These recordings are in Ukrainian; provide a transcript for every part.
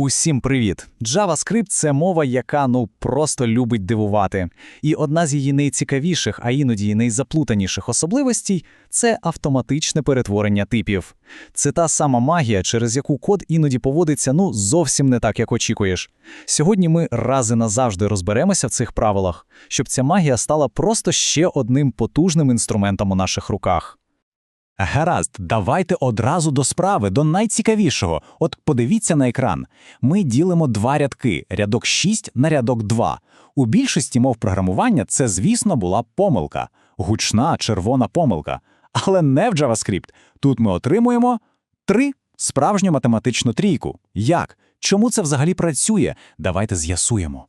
Усім привіт! JavaScript – це мова, яка ну просто любить дивувати. І одна з її найцікавіших, а іноді найзаплутаніших особливостей це автоматичне перетворення типів. Це та сама магія, через яку код іноді поводиться ну зовсім не так, як очікуєш. Сьогодні ми раз назавжди розберемося в цих правилах, щоб ця магія стала просто ще одним потужним інструментом у наших руках. Гаразд, давайте одразу до справи, до найцікавішого. От подивіться на екран. Ми ділимо два рядки: рядок 6 на рядок 2. У більшості мов програмування це, звісно, була помилка, гучна червона помилка. Але не в JavaScript. Тут ми отримуємо три справжню математичну трійку. Як? Чому це взагалі працює? Давайте з'ясуємо.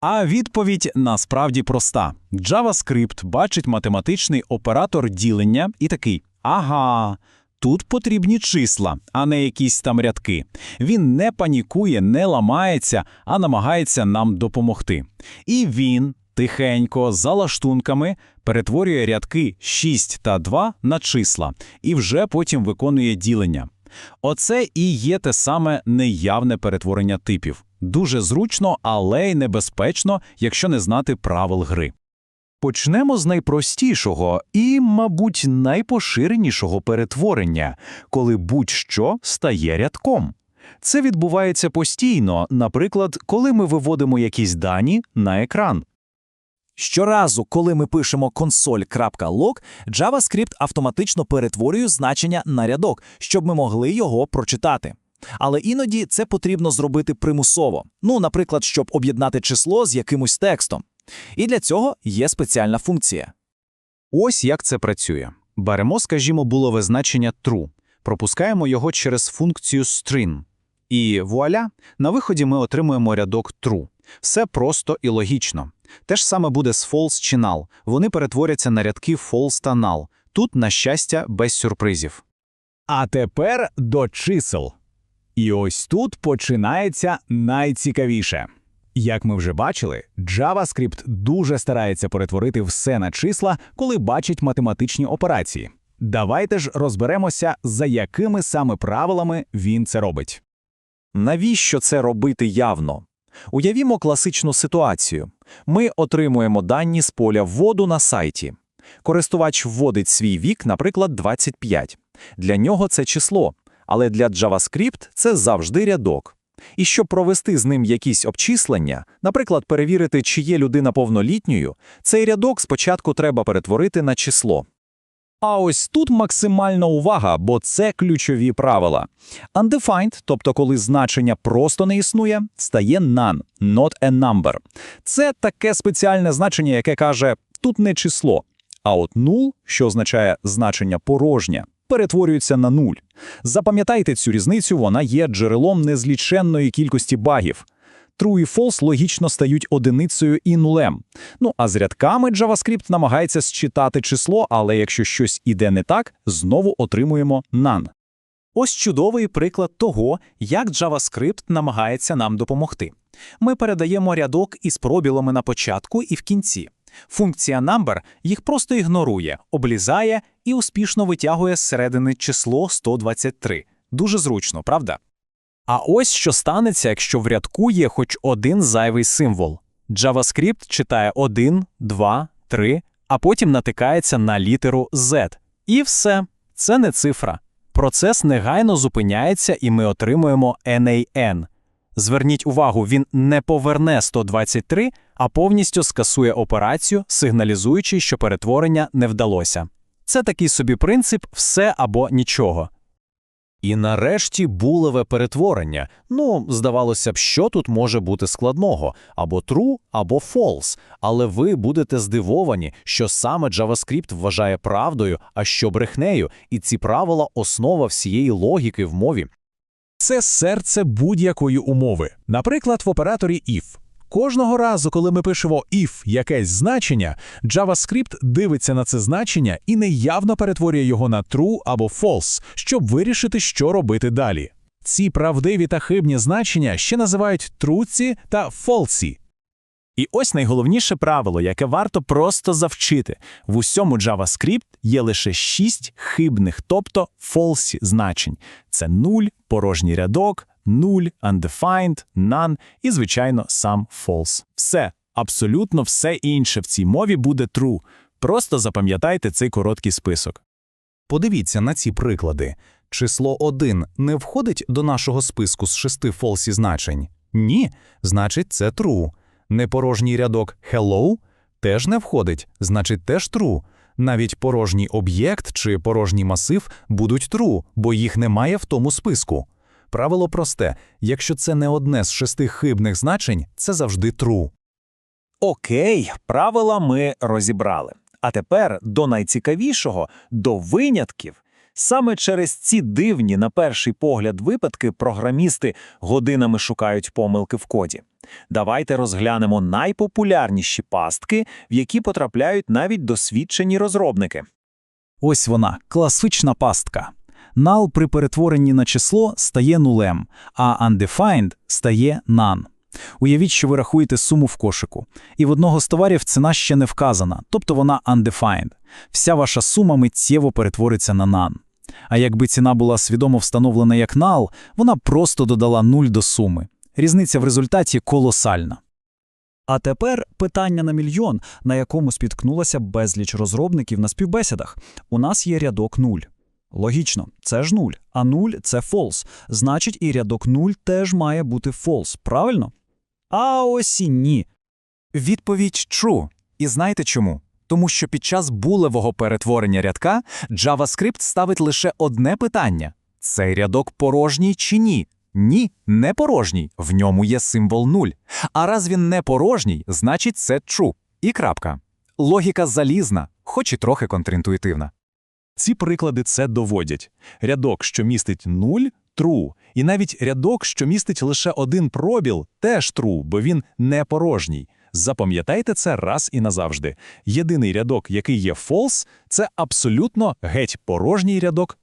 А відповідь насправді проста. JavaScript бачить математичний оператор ділення і такий Ага, тут потрібні числа, а не якісь там рядки. Він не панікує, не ламається, а намагається нам допомогти. І він тихенько, за лаштунками, перетворює рядки 6 та 2 на числа і вже потім виконує ділення. Оце і є те саме неявне перетворення типів. Дуже зручно, але й небезпечно, якщо не знати правил гри. Почнемо з найпростішого і, мабуть, найпоширенішого перетворення, коли будь-що стає рядком. Це відбувається постійно, наприклад, коли ми виводимо якісь дані на екран. Щоразу, коли ми пишемо console.log, JavaScript автоматично перетворює значення на рядок, щоб ми могли його прочитати. Але іноді це потрібно зробити примусово. Ну, наприклад, щоб об'єднати число з якимось текстом. І для цього є спеціальна функція. Ось як це працює. Беремо, скажімо, булове значення true, пропускаємо його через функцію string. І вуаля, на виході ми отримуємо рядок true. Все просто і логічно. Те ж саме буде з false чи null. Вони перетворяться на рядки false та null. Тут, на щастя, без сюрпризів. А тепер до чисел. І ось тут починається найцікавіше. Як ми вже бачили, JavaScript дуже старається перетворити все на числа, коли бачить математичні операції. Давайте ж розберемося, за якими саме правилами він це робить. Навіщо це робити явно? Уявімо класичну ситуацію. Ми отримуємо дані з поля вводу на сайті. Користувач вводить свій вік, наприклад, 25. Для нього це число, але для JavaScript це завжди рядок. І щоб провести з ним якісь обчислення, наприклад, перевірити, чи є людина повнолітньою, цей рядок спочатку треба перетворити на число. А ось тут максимальна увага, бо це ключові правила. Undefined, тобто коли значення просто не існує, стає none, not a number. Це таке спеціальне значення, яке каже «тут не число». А от null, що означає значення порожнє, перетворюється на нуль. Запам'ятайте цю різницю, вона є джерелом незліченної кількості багів. True і false логічно стають одиницею і нулем. Ну а з рядками JavaScript намагається считати число, але якщо щось іде не так, знову отримуємо none. Ось чудовий приклад того, як JavaScript намагається нам допомогти. Ми передаємо рядок із пробілами на початку і в кінці. Функція number їх просто ігнорує, облізає і успішно витягує зсередини число 123. Дуже зручно, правда? А ось що станеться, якщо в рядку є хоч один зайвий символ. JavaScript читає 1, 2, 3, а потім натикається на літеру Z. І все, це не цифра. Процес негайно зупиняється, і ми отримуємо NaN. Зверніть увагу, він не поверне 123, а повністю скасує операцію, сигналізуючи, що перетворення не вдалося. Це такий собі принцип все або нічого. І нарешті булеве перетворення. Ну, здавалося б, що тут може бути складного або true, або false. Але ви будете здивовані, що саме JavaScript вважає правдою, а що брехнею, і ці правила основа всієї логіки в мові. Це серце будь-якої умови. Наприклад, в операторі if. Кожного разу, коли ми пишемо if якесь значення, JavaScript дивиться на це значення і неявно перетворює його на true або false, щоб вирішити, що робити далі. Ці правдиві та хибні значення ще називають truthsі та falsі. І ось найголовніше правило, яке варто просто завчити. В усьому JavaScript є лише шість хибних, тобто false значень. Це нуль, порожній рядок, 0, undefined, none і, звичайно, сам false. Все, абсолютно все інше в цій мові буде true. Просто запам'ятайте цей короткий список. Подивіться на ці приклади. Число 1 не входить до нашого списку з шести фолсі значень? Ні, значить це true. Непорожній рядок hello теж не входить, значить теж true. Навіть порожній об'єкт чи порожній масив будуть true, бо їх немає в тому списку. Правило просте: якщо це не одне з шести хибних значень, це завжди true. Окей, правила ми розібрали. А тепер до найцікавішого, до винятків. Саме через ці дивні, на перший погляд, випадки програмісти годинами шукають помилки в коді. Давайте розглянемо найпопулярніші пастки, в які потрапляють навіть досвідчені розробники. Ось вона, класична пастка. Null при перетворенні на число стає нулем, а undefined стає none. Уявіть, що ви рахуєте суму в кошику, і в одного з товарів ціна ще не вказана, тобто вона undefined. Вся ваша сума миттєво перетвориться на none. А якби ціна була свідомо встановлена як null, вона просто додала нуль до суми. Різниця в результаті колосальна. А тепер питання на мільйон, на якому спіткнулося безліч розробників на співбесідах. У нас є рядок 0. Логічно, це ж 0, а 0 – це false. Значить, і рядок 0 теж має бути false, правильно? А ось і ні. Відповідь true. І знаєте чому? Тому що під час булевого перетворення рядка JavaScript ставить лише одне питання: цей рядок порожній чи ні? Ні, не порожній, в ньому є символ 0. А раз він не порожній, значить це true. І крапка. Логіка залізна, хоч і трохи контрінтуїтивна. Ці приклади це доводять. Рядок, що містить 0 – true. І навіть рядок, що містить лише один пробіл, теж true, бо він не порожній. Запам'ятайте це раз і назавжди. Єдиний рядок, який є false, це абсолютно геть порожній рядок.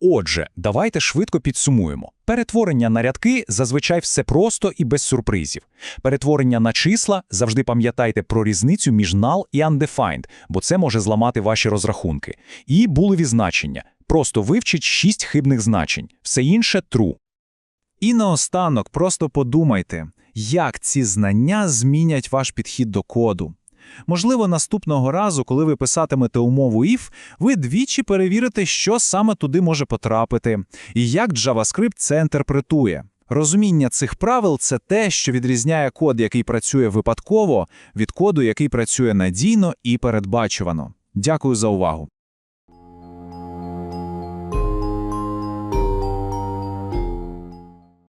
Отже, давайте швидко підсумуємо. Перетворення на рядки зазвичай все просто і без сюрпризів. Перетворення на числа завжди пам'ятайте про різницю між null і undefined, бо це може зламати ваші розрахунки. І булеві значення. Просто вивчіть шість хибних значень. Все інше true. І наостанок просто подумайте, як ці знання змінять ваш підхід до коду. Можливо, наступного разу, коли ви писатимете умову if, ви двічі перевірите, що саме туди може потрапити, і як JavaScript це інтерпретує. Розуміння цих правил це те, що відрізняє код, який працює випадково, від коду, який працює надійно і передбачувано. Дякую за увагу.